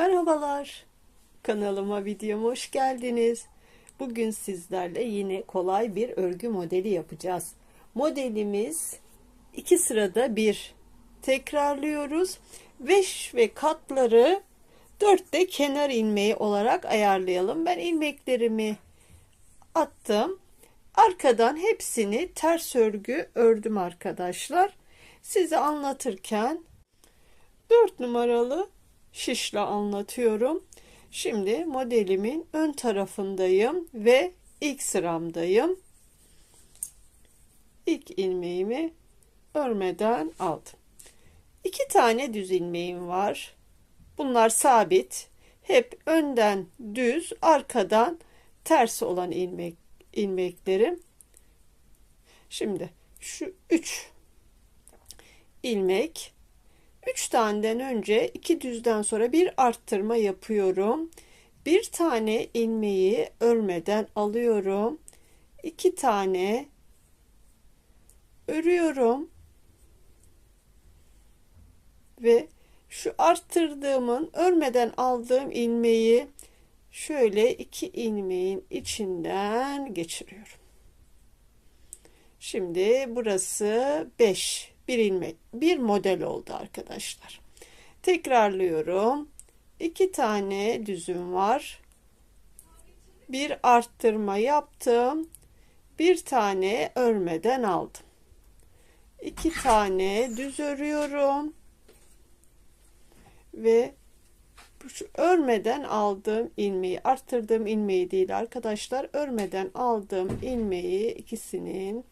Merhabalar. Kanalıma videoma hoş geldiniz. Bugün sizlerle yine kolay bir örgü modeli yapacağız. Modelimiz iki sırada bir tekrarlıyoruz. Beş ve katları dörtte kenar ilmeği olarak ayarlayalım. Ben ilmeklerimi attım. Arkadan hepsini ters örgü ördüm arkadaşlar. Size anlatırken 4 numaralı şişle anlatıyorum. Şimdi modelimin ön tarafındayım ve ilk sıramdayım. İlk ilmeğimi örmeden aldım. İki tane düz ilmeğim var. Bunlar sabit. Hep önden düz, arkadan ters olan ilmek ilmeklerim. Şimdi şu üç ilmek 3 taneden önce iki düzden sonra bir arttırma yapıyorum. Bir tane ilmeği örmeden alıyorum. iki tane örüyorum. Ve şu arttırdığımın örmeden aldığım ilmeği şöyle iki ilmeğin içinden geçiriyorum. Şimdi burası 5 bir ilmek bir model oldu arkadaşlar. Tekrarlıyorum. İki tane düzüm var. Bir arttırma yaptım. Bir tane örmeden aldım. İki tane düz örüyorum. Ve örmeden aldığım ilmeği arttırdığım ilmeği değil arkadaşlar örmeden aldığım ilmeği ikisinin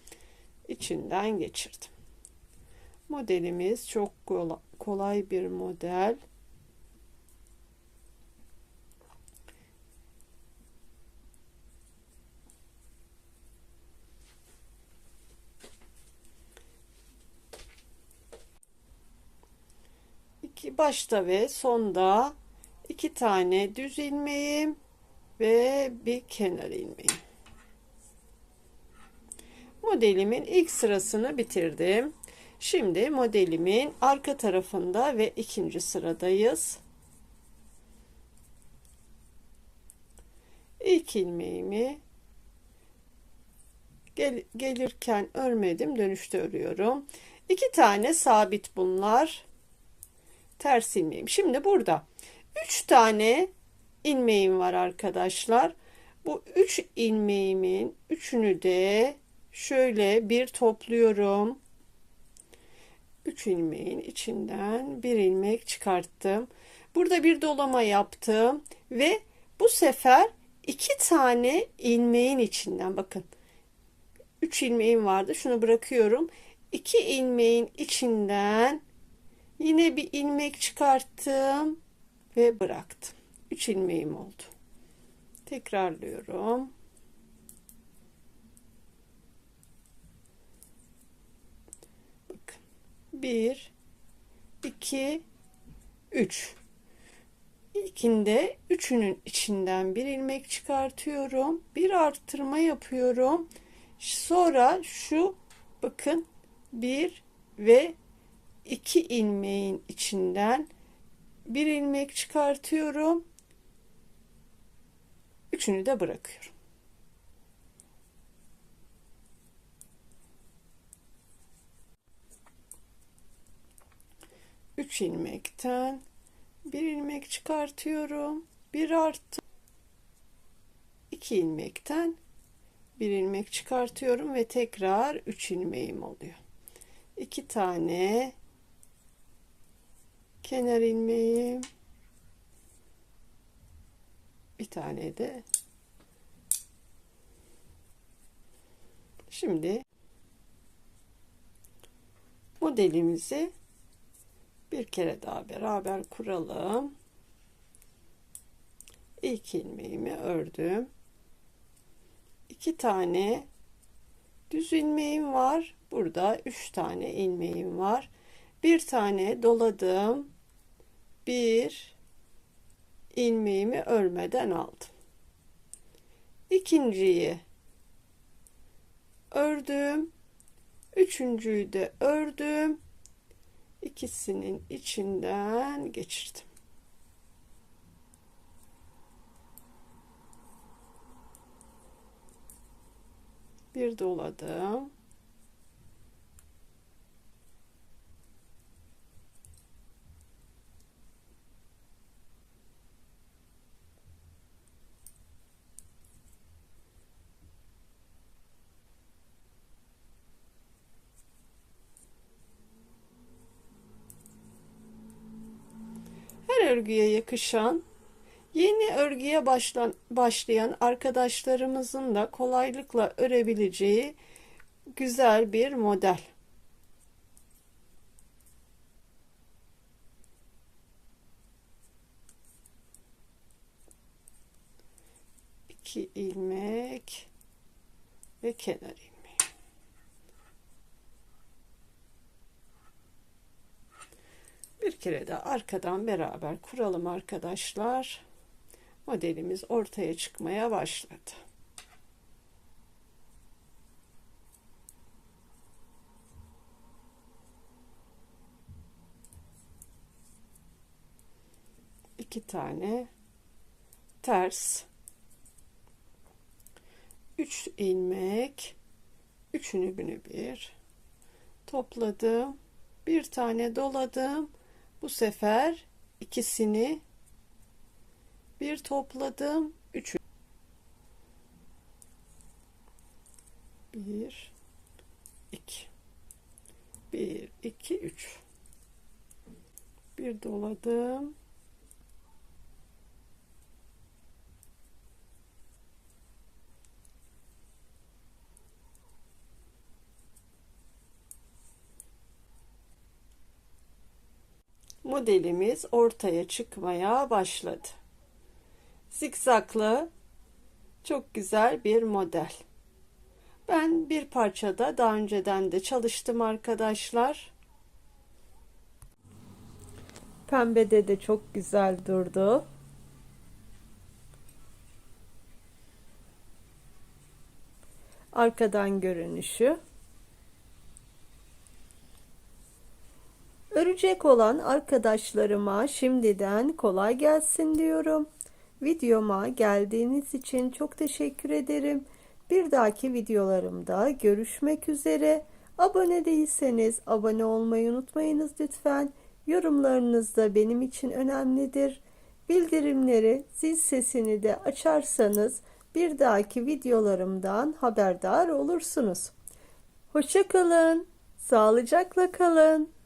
içinden geçirdim. Modelimiz çok kolay bir model. İki başta ve sonda iki tane düz ilmeğim ve bir kenar ilmeğim. Modelimin ilk sırasını bitirdim. Şimdi modelimin arka tarafında ve ikinci sıradayız. İlk ilmeğimi gel gelirken örmedim dönüşte örüyorum. İki tane sabit bunlar. Ters ilmeğim. Şimdi burada üç tane ilmeğim var arkadaşlar. Bu üç ilmeğimin üçünü de şöyle bir topluyorum. 3 ilmeğin içinden bir ilmek çıkarttım. Burada bir dolama yaptım ve bu sefer iki tane ilmeğin içinden bakın 3 ilmeğim vardı şunu bırakıyorum. 2 ilmeğin içinden yine bir ilmek çıkarttım ve bıraktım. 3 ilmeğim oldu. Tekrarlıyorum 1 2 3 İlkinde üçünün içinden bir ilmek çıkartıyorum. Bir arttırma yapıyorum. Sonra şu bakın bir ve iki ilmeğin içinden bir ilmek çıkartıyorum. Üçünü de bırakıyorum. 3 ilmekten bir ilmek çıkartıyorum. Bir artı 2 ilmekten bir ilmek çıkartıyorum ve tekrar 3 ilmeğim oluyor. 2 tane kenar ilmeğim bir tane de şimdi modelimizi bir kere daha beraber kuralım. İlk ilmeğimi ördüm. İki tane düz ilmeğim var. Burada üç tane ilmeğim var. Bir tane doladım. Bir ilmeğimi örmeden aldım. İkinciyi ördüm. Üçüncüyü de ördüm ikisinin içinden geçirdim. Bir doladım. Örgüye yakışan Yeni örgüye başlan, başlayan arkadaşlarımızın da kolaylıkla örebileceği güzel bir model. İki ilmek ve kenar ilmeği. Kere de arkadan beraber kuralım arkadaşlar modelimiz ortaya çıkmaya başladı. İki tane ters üç ilmek üçünü günü bir topladım bir tane doladım bu sefer ikisini bir topladım. Üç. Bir, iki. Bir, iki, üç. Bir doladım. Modelimiz ortaya çıkmaya başladı zikzaklı çok güzel bir model. Ben bir parçada daha önceden de çalıştım arkadaşlar. Pembede de çok güzel durdu. Arkadan görünüşü. Örecek olan arkadaşlarıma şimdiden kolay gelsin diyorum. Videoma geldiğiniz için çok teşekkür ederim. Bir dahaki videolarımda görüşmek üzere. Abone değilseniz abone olmayı unutmayınız lütfen. Yorumlarınız da benim için önemlidir. Bildirimleri, zil sesini de açarsanız bir dahaki videolarımdan haberdar olursunuz. Hoşçakalın, sağlıcakla kalın.